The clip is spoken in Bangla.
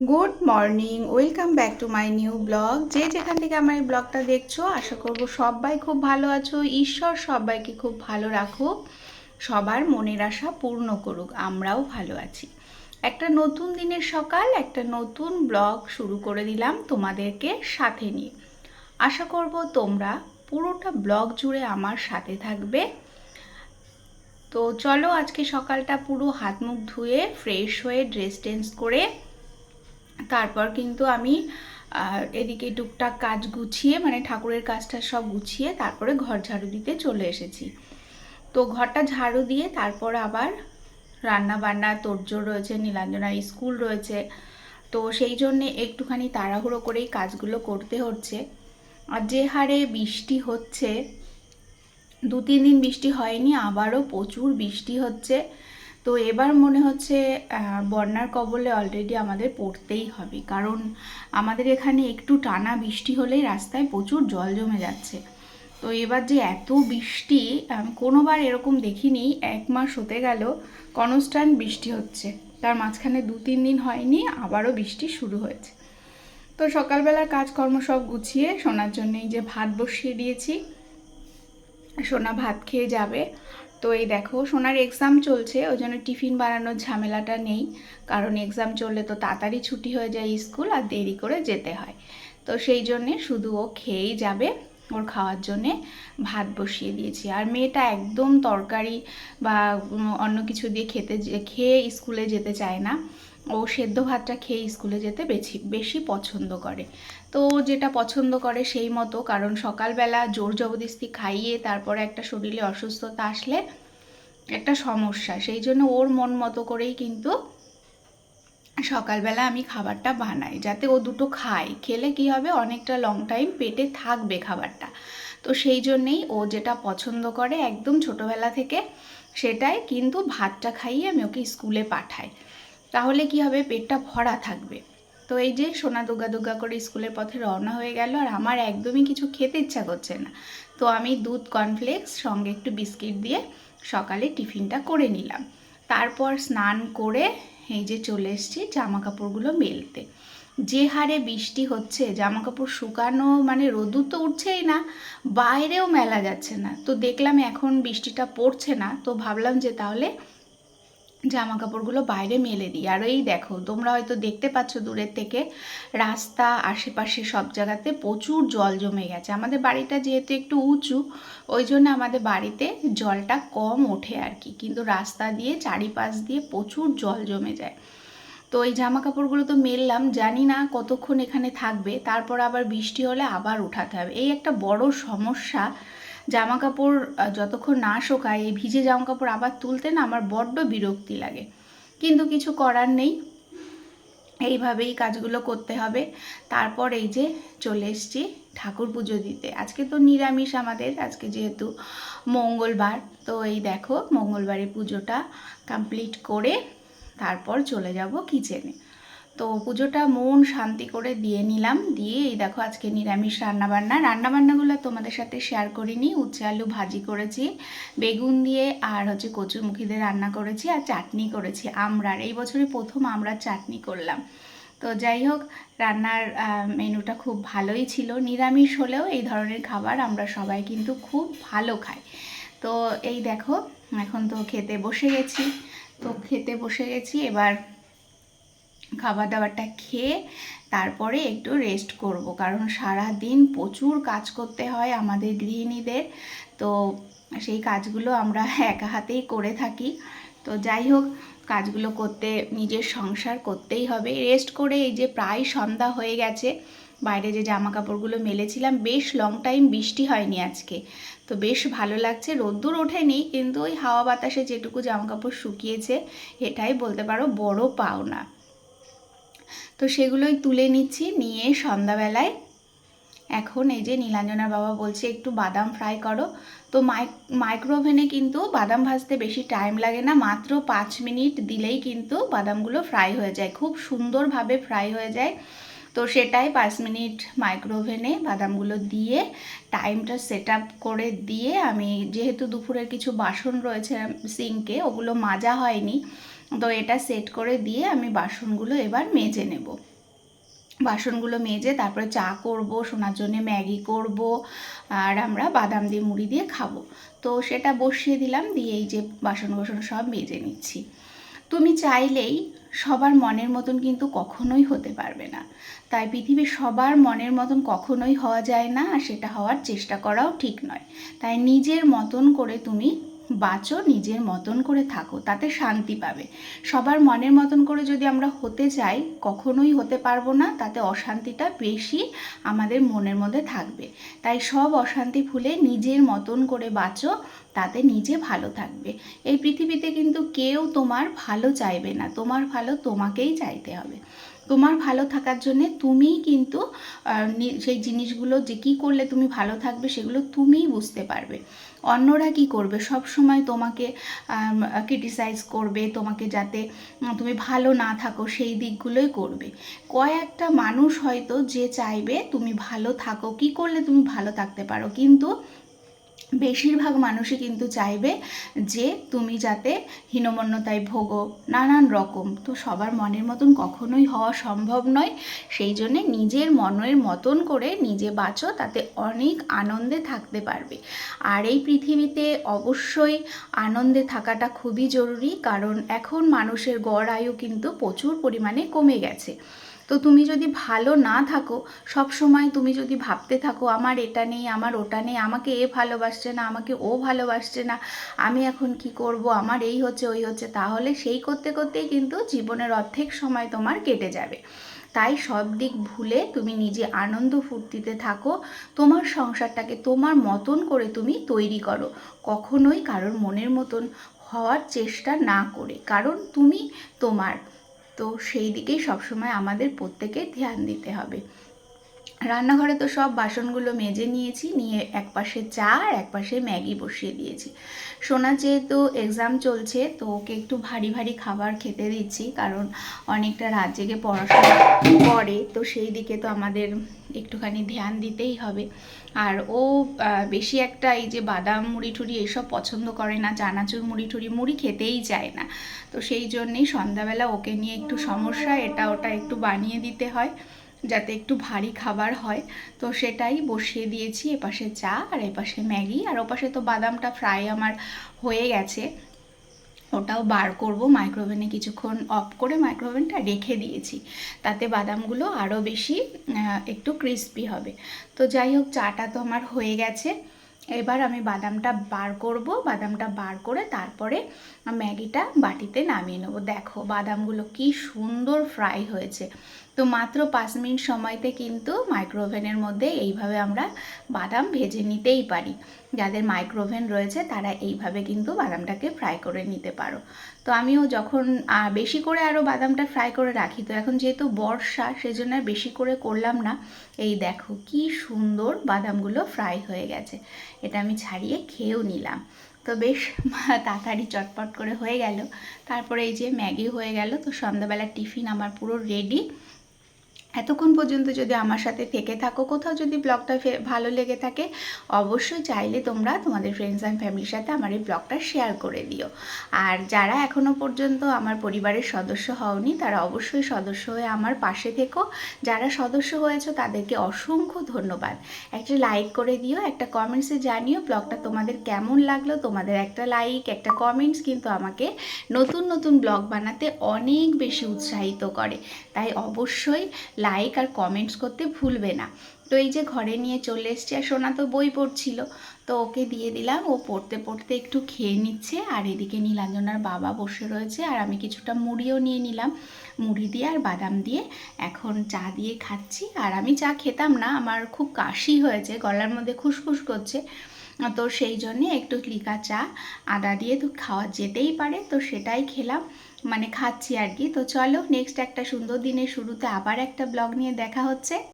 Good morning welcome back to my new blog যে যেখান থেকে আমার এই ব্লগটা দেখছ, আশা করব সবাই খুব ভালো আছো। ঈশ্বর সবাইকে খুব ভালো রাখুক। সবার মনের আশা পূর্ণ করুক। আমরাও ভালো আছি। একটা নতুন দিনের সকাল, একটা নতুন ব্লগ শুরু করে দিলাম তোমাদেরকে সাথে নিয়ে। আশা করব তোমরা পুরোটা ব্লগ জুড়ে আমার সাথে থাকবে। তো চলো আজকে সকালটা পুরো হাত মুখ ধুয়ে ফ্রেশ হয়ে ড্রেস টেন্স করে তারপর কিন্তু আমি এদিকে টুকটাক কাজ গুছিয়ে মানে ঠাকুরের কাজটা সব গুছিয়ে তারপরে ঘর ঝাড়ু দিতে চলে এসেছি। তো ঘরটা ঝাড়ু দিয়ে তারপর আবার রান্না বান্না, তোড়জোড় রয়েছে, নীলাঞ্জনার স্কুল রয়েছে। তো সেই জন্যে একটুখানি তাড়াহুড়ো করেই কাজগুলো করতে হচ্ছে। আর যে হারে বৃষ্টি হচ্ছে, দু তিন দিন বৃষ্টি হয়নি, আবারও প্রচুর বৃষ্টি হচ্ছে। তো এবার মনে হচ্ছে বন্যার কবলে অলরেডি আমাদের পড়তেই হবে। কারণ আমাদের এখানে একটু টানা বৃষ্টি হলেই রাস্তায় প্রচুর জল জমে যাচ্ছে। তো এবার যে এত বৃষ্টি কোনোবার এরকম দেখিনি, এক মাস হতে গেল কনস্ট্যান্ট বৃষ্টি হচ্ছে। তার মাঝখানে দু তিন দিন হয়নি, আবারও বৃষ্টি শুরু হয়েছে। তো সকালবেলার কাজকর্ম সব গুছিয়ে শোনার জন্য এই যে ভাত বসিয়ে দিয়েছি, সোনা ভাত খেয়ে যাবে। তো এই দেখো, সোনার এক্সাম চলছে, ওই জন্য টিফিন বানানোর ঝামেলাটা নেই। কারণ এক্সাম চললে তো তাড়াতাড়ি ছুটি হয়ে যায় স্কুল আর দেরি করে যেতে হয়। তো সেই জন্যে শুধু ও খেয়েই যাবে, ওর খাওয়ার জন্যে ভাত বসিয়ে দিয়েছি। আর মেয়েটা একদম তরকারি বা অন্য কিছু দিয়ে খেতে খেয়ে স্কুলে যেতে চায় না। ও সেদ্ধ ভাতটা খেয়ে স্কুলে যেতে বেশি বেশি পছন্দ করে। তো যেটা পছন্দ করে সেই মতো, কারণ সকালবেলা জোর জবরদস্তি খাইয়ে তারপরে একটা শরীরে অসুস্থতা আসলে একটা সমস্যা। সেই জন্য ওর মন মতো করেই কিন্তু সকালবেলা আমি খাবারটা বানাই, যাতে ও দুটো খায়। খেলে কি হবে? অনেকটা লং টাইম পেটে থাকবে খাবারটা। তো সেই জন্যেই ও যেটা পছন্দ করে একদম ছোটোবেলা থেকে সেটাই, কিন্তু ভাতটা খাইয়ে আমি ওকে স্কুলে পাঠাই। তাহলে কি হবে? পেটটা ভরা থাকবে। তো এই যে সোনা দুগা দুগা করে স্কুলের পথে রওনা হয়ে গেল আর আমার একদমই কিছু খেতে ইচ্ছা করছে না। তো আমি দুধ কর্নফ্লেক্স সঙ্গে একটু বিস্কিট দিয়ে সকালে টিফিনটা করে নিলাম। তারপর স্নান করে এই যে চলে এসেছি জামা কাপড়গুলো মেলতে। যে হারে বৃষ্টি হচ্ছে জামা কাপড় শুকানো মানে রোদুর তো উঠছেই না, বাইরেও মেলা যাচ্ছে না। তো দেখলাম এখন বৃষ্টিটা পড়ছে না, তো ভাবলাম যে তাহলে জামা কাপড়গুলো বাইরে মেলে দিই। আর এই দেখো, তোমরা হয়তো দেখতে পাচ্ছ দূরের থেকে রাস্তা, আশেপাশে সব জায়গাতে প্রচুর জল জমে গেছে। আমাদের বাড়িটা যেহেতু একটু উঁচু, ওই জন্য আমাদের বাড়িতে জলটা কম ওঠে আর কি। কিন্তু রাস্তা দিয়ে, চারিপাশ দিয়ে প্রচুর জল জমে যায়। তো এই জামা কাপড়গুলো তো মেললাম, জানি না কতক্ষণ এখানে থাকবে, তারপর আবার বৃষ্টি হলে আবার উঠাতে হবে। এই একটা বড় সমস্যা জামা কাপড় যতক্ষণ না শোকায়, এই ভিজে জামা কাপড় আবার তুলতে না আমার বড্ড বিরক্তি লাগে। কিন্তু কিছু করার নেই। এইভাবেই কাজগুলো করতে হবে। তারপর এই যে চলে এসছি ঠাকুর পুজো দিতে। আজকে তো নিরামিষ আমাদের, আজকে যেহেতু মঙ্গলবার। তো এই দেখো মঙ্গলবারে পুজোটা কমপ্লিট করে তারপর চলে যাব কিচেনে তো পুজোটা মন শান্তি করে দিয়ে নিলাম। দিয়ে এই দেখো আজকে নিরামিষ রান্নাবান্না। রান্নাবান্নাগুলো তোমাদের সাথে শেয়ার করিনি। উচ্ছে আলু ভাজি করেছি, বেগুন দিয়ে আর হচ্ছে কচুরমুখী দিয়ে রান্না করেছি আর চাটনি করেছি, আমরার। এই বছরে প্রথম আমরা চাটনি করলাম। তো যাই হোক, রান্নার মেনুটা খুব ভালোই ছিল। নিরামিষ হলেও এই ধরনের খাবার আমরা সবাই কিন্তু খুব ভালো খাই। তো এই দেখো, এখন তো খেতে বসে গেছি। তো খেতে বসে গেছি। এবার খাবার দাবারটা খেয়ে তারপরে একটু রেস্ট করব। কারণ সারা দিন প্রচুর কাজ করতে হয় আমাদের গৃহিণীদের। তো সেই কাজগুলো আমরা একা হাতেই করে থাকি। তো যাই হোক, কাজগুলো করতে, নিজের সংসার করতেই হবে। রেস্ট করে এই যে প্রায় সন্ধ্যা হয়ে গেছে, বাইরে যে জামা কাপড়গুলো মেলেছিলাম, বেশ লং টাইম বৃষ্টি হয়নি আজকে। তো বেশ ভালো লাগছে। রোদ্দুর ওঠেনি, কিন্তু ওই হাওয়া বাতাসে যেটুকু জামা কাপড় শুকিয়েছে, এটাই বলতে পারো বড় পাওনা। তো সেগুলোই তুলে নিচ্ছি নিয়ে সন্ধ্যাবেলায়। এখন এই যে নীলাঞ্জনার বাবা বলছে একটু বাদাম ফ্রাই করো। তো মাইক মাইক্রোওভেনে কিন্তু বাদাম ভাজতে বেশি টাইম লাগে না, মাত্র পাঁচ মিনিট দিলেই কিন্তু বাদামগুলো ফ্রাই হয়ে যায়, খুব সুন্দরভাবে ফ্রাই হয়ে যায়। তো সেটাই পাঁচ মিনিট মাইক্রোওভেনে বাদামগুলো দিয়ে টাইমটা সেট আপ করে দিয়ে আমি যেহেতু দুপুরের কিছু বাসন রয়েছে সিঙ্কে ওগুলো মাজা হয়নি। তো এটা সেট করে দিয়ে আমি বাসনগুলো এবার মেজে নেব। বাসনগুলো মেজে তারপরে চা করব, সোনার জন্য ম্যাগি করব, আর আমরা বাদাম দিয়ে মুড়ি দিয়ে খাব। তো সেটা বসিয়ে দিলাম, দিয়ে এই যে বাসন কোসন সব মেজে নিচ্ছি। তুমি চাইলেই সবার মনের মতন কিন্তু কখনোই হতে পারবে না। তাই পৃথিবীর সবার মনের মতন কখনোই হওয়া যায় না, আর সেটা হওয়ার চেষ্টা করাও ঠিক নয়। তাই নিজের মতন করে তুমি বাঁচো, নিজের মতন করে থাকো, তাতে শান্তি পাবে। সবার মনের মতন করে যদি আমরা হতে চাই, কখনোই হতে পারব না, তাতে অশান্তিটা বেশি আমাদের মনের মধ্যে থাকবে। তাই সব অশান্তি ভুলে নিজের মতন করে বাঁচো, তাতে নিজে ভালো থাকবে। এই পৃথিবীতে কিন্তু কেউ তোমার ভালো চাইবে না, তোমার ভালো তোমাকেই চাইতে হবে। তোমার ভালো থাকার জন্যে তুমিই কিন্তু সেই জিনিসগুলো যে কী করলে তুমি ভালো থাকবে, সেগুলো তুমিই বুঝতে পারবে। অন্যরা কি করবে? সব সময় তোমাকে ক্রিটিসাইজ করবে, তোমাকে যাতে তুমি ভালো না থাকো, সেই দিকগুলোই করবে। কয়েকটা মানুষ হয়তো যে চাইবে, তুমি ভালো থাকো। কি করলে তুমি ভালো থাকতে পারো? কিন্তু বেশিরভাগ মানুষই কিন্তু চাইবে যে তুমি যাতে হীনমন্যতায় ভোগো নানান রকম। তো সবার মনের মতন কখনোই হওয়া সম্ভব নয়। সেই জন্যে নিজের মনের মতন করে নিজে বাঁচো, তাতে অনেক আনন্দে থাকতে পারবে। আর এই পৃথিবীতে অবশ্যই আনন্দে থাকাটা খুবই জরুরি, কারণ এখন মানুষের গড় আয়ু কিন্তু প্রচুর পরিমাণে কমে গেছে। তো তুমি যদি ভালো না থাকো, সব সময় তুমি যদি ভাবতে থাকো, আমার এটা নেই, আমার ওটা নেই, আমাকে এ ভালোবাসছে না, আমাকে ও ভালোবাসছে না, আমি এখন কি করব, আমার এই হচ্ছে, ওই হচ্ছে, তাহলে সেই করতে করতেই কিন্তু জীবনের অর্ধেক সময় তোমার কেটে যাবে। তাই সব দিক ভুলে তুমি নিজে আনন্দ ফুর্তিতে থাকো, তোমার সংসারটাকে তোমার মতন করে তুমি তৈরি করো, কখনোই কারোর মনের মতন হওয়ার চেষ্টা না করে, কারণ তুমি তোমার। তো সেই দিকেই সবসময় আমাদের প্রত্যেকের ধ্যান দিতে হবে। রান্নাঘরে তো সব বাসনগুলো মেজে নিয়েছি, নিয়ে এক পাশে চা আর এক পাশে ম্যাগি বসিয়ে দিয়েছি। সোনা যেহেতু এক্সাম চলছে, তো ওকে একটু ভারী ভারী খাবার খেতে দিচ্ছি, কারণ অনেকটা রাত জেগে পড়াশোনা করে, তো সেই দিকে তো আমাদের একটুখানি ধ্যান দিতেই হবে। আর ও বেশি একটা এই যে বাদাম মুড়ি টুড়ি এসব পছন্দ করে না, চানাচুর মুড়ি টুড়ি মুড়ি খেতেই চায় না। তো সেই জন্যেই সন্ধ্যাবেলা ওকে নিয়ে একটু সমস্যা, এটা ওটা একটু বানিয়ে দিতে হয়। যাতে একটু ভারী খাবার হয়। তো সেটাই বসিয়ে দিয়েছি, এপাশে চা আর এপাশে ম্যাগি। আর ওপাশে তো বাদামটা ফ্রাই আমার হয়ে গেছে। ওটাও বার করব, মাইক্রোওভেনে কিছুক্ষণ অফ করে মাইক্রোওভেনটা রেখে দিয়েছি। তাতে বাদামগুলো আরও বেশি একটু ক্রিস্পি হবে। তো যাই হোক, চাটা তো আমার হয়ে গেছে। এবার আমি বাদামটা বার করব, বাদামটা বার করে তারপরে ম্যাগিটা বাটিতে নামিয়ে নেব। দেখো, বাদামগুলো কি সুন্দর ফ্রাই হয়েছে। তো মাত্র পাঁচ মিনিট সময়তে কিন্তু মাইক্রোওভেনের মধ্যে এইভাবে আমরা বাদাম ভেজে নিতেই পারি। যাদের মাইক্রোওভেন রয়েছে, তারা এইভাবে কিন্তু বাদামটাকে ফ্রাই করে নিতে পারো। তো আমিও যখন বেশি করে আরও বাদামটা ফ্রাই করে রাখি, তো এখন যেহেতু বর্ষা, সেজন্য বেশি করে করলাম না। এই দেখো কি সুন্দর বাদামগুলো ফ্রাই হয়ে গেছে। এটা আমি ছাড়িয়ে খেয়েও নিলাম। তো বেশ, তাড়াতাড়ি চটপট করে হয়ে গেল। তারপরে এই যে ম্যাগি হয়ে গেল, তো সন্ধ্যাবেলা টিফিন আমার পুরো রেডি এতক্ষণ পর্যন্ত যদি আমার সাথে থেকে থাকো, কোথাও যদি ব্লগটা ভালো লেগে থাকে, অবশ্যই চাইলে তোমরা তোমাদের ফ্রেন্ডস অ্যান্ড ফ্যামিলির সাথে আমার এই ব্লগটা শেয়ার করে দিও। আর যারা এখনও পর্যন্ত আমার পরিবারের সদস্য হওনি, তারা অবশ্যই সদস্য হয়ে আমার পাশে থেকো। যারা সদস্য হয়েছো, তাদেরকে অসংখ্য ধন্যবাদ। একটা লাইক করে দিও, একটা কমেন্টসে জানিও ব্লগটা তোমাদের কেমন লাগল। তোমাদের একটা লাইক একটা কমেন্টস কিন্তু আমাকে নতুন নতুন ব্লগ বানাতে অনেক বেশি উৎসাহিত করে। তাই অবশ্যই লাইক আর কমেন্টস করতে ভুলবে না। তো এই যে ঘরে নিয়ে চলে এসছি আর সোনা তো বই পড়ছিল, তো ওকে দিয়ে দিলাম। ও পড়তে পড়তে একটু খেয়ে নিচ্ছে আর এদিকে নীলাঞ্জনার বাবা বসে রয়েছে আর আমি কিছুটা মুড়িও নিয়ে নিলাম। মুড়ি দিয়ে আর বাদাম দিয়ে এখন চা দিয়ে খাচ্ছি আর আমি চা খেতাম না, আমার খুব কাশি হয়েছে, গলার মধ্যে খুসখুস করছে। তো সেই জন্যে একটু লিকা চা, আদা দিয়ে তো খাওয়া যেতেই পারে, তো সেটাই খেলাম। মানে খাচ্ছি আর কি। তো চলো নেক্সট একটা সুন্দর দিনের শুরুতে আবার একটা ব্লগ নিয়ে দেখা হচ্ছে।